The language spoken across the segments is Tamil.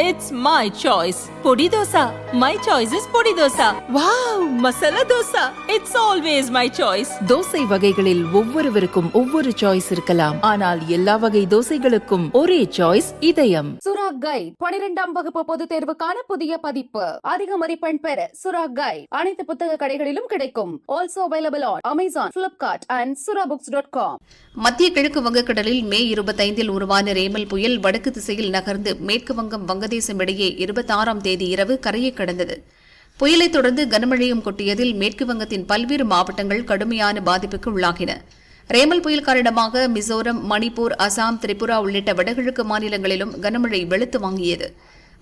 It's my choice. Podi dosa. My choice is podi dosa. Wow! Masala dosa. It's always my choice. Dosai வகைகளில் ஒவ்வொருவருக்கும் ஒவ்வொரு சாய்ஸ் இருக்கலாம் ஆனால் எல்லா வகை தோசைகளுக்கும் ஒரே சாய்ஸ் இதயம் சுரா கைட் பனிரெண்டாம் வகுப்பு பொதுத் தேர்வுக்கான புதிய பதிப்பு அதிக மதிப்பெண் பெற சுரா கைட் அனைத்து புத்தக கடைகளிலும் கிடைக்கும் also available on Amazon Flipkart and Sura books dot com மத்திய கிழக்கு வங்கக்கடலில் மே இருபத்தைந்தில் உருவான ரேமல் புயல் வடக்கு திசையில் நகர்ந்து மேற்கு வங்கம் வங்கதேசம் இடையே இருபத்தாறாம் தேதி இரவு கரையை கடந்தது. புயலைத் தொடர்ந்து கனமழையும் கொட்டியதில் மேற்கு வங்கத்தின் பல்வேறு மாவட்டங்கள் கடுமையான பாதிப்புக்கு உள்ளாகின. ரேமல் புயல் காரணமாக மிசோரம் மணிப்பூர் அசாம் திரிபுரா உள்ளிட்ட வடகிழக்கு மாநிலங்களிலும் கனமழை வெளுத்து வாங்கியது.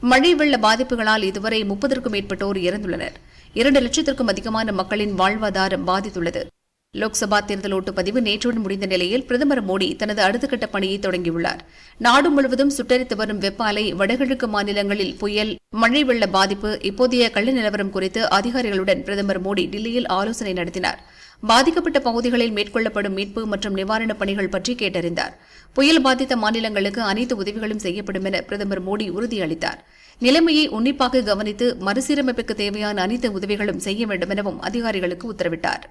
மழை வெள்ள பாதிப்புகளால் இதுவரை முப்பதற்கும் மேற்பட்டோர் இறந்துள்ளனர். இரண்டு லட்சத்திற்கும் அதிகமான மக்களின் வாழ்வாதாரம் பாதித்துள்ளது. லோக்சபா தேர்தல் ஓட்டுப்பதிவு நேற்றுடன் முடிந்த நிலையில் பிரதமர் மோடி தனது அடுத்த கட்ட பணியை தொடங்கியுள்ளார். நாடு முழுவதும் சுட்டரித்து வரும் வெப்ப அலை வடகிழக்கு மாநிலங்களில் புயல் மழை வெள்ள பாதிப்பு இப்போதைய கள்ள நிலவரம் குறித்து அதிகாரிகளுடன் பிரதமர் மோடி டில்லியில் ஆலோசனை நடத்தினார். பாதிக்கப்பட்ட பகுதிகளில் மேற்கொள்ளப்படும் மீட்பு மற்றும் நிவாரணப் பணிகள் பற்றி கேட்டறிந்தார். புயல் பாதித்த மாநிலங்களுக்கு அனைத்து உதவிகளும் செய்யப்படும் என பிரதமர் மோடி உறுதியளித்தார். நிலைமையை உன்னிப்பாக கவனித்து மறுசீரமைப்புக்கு தேவையான அனைத்து உதவிகளும் செய்ய வேண்டும் எனவும் அதிகாரிகளுக்கு உத்தரவிட்டார்.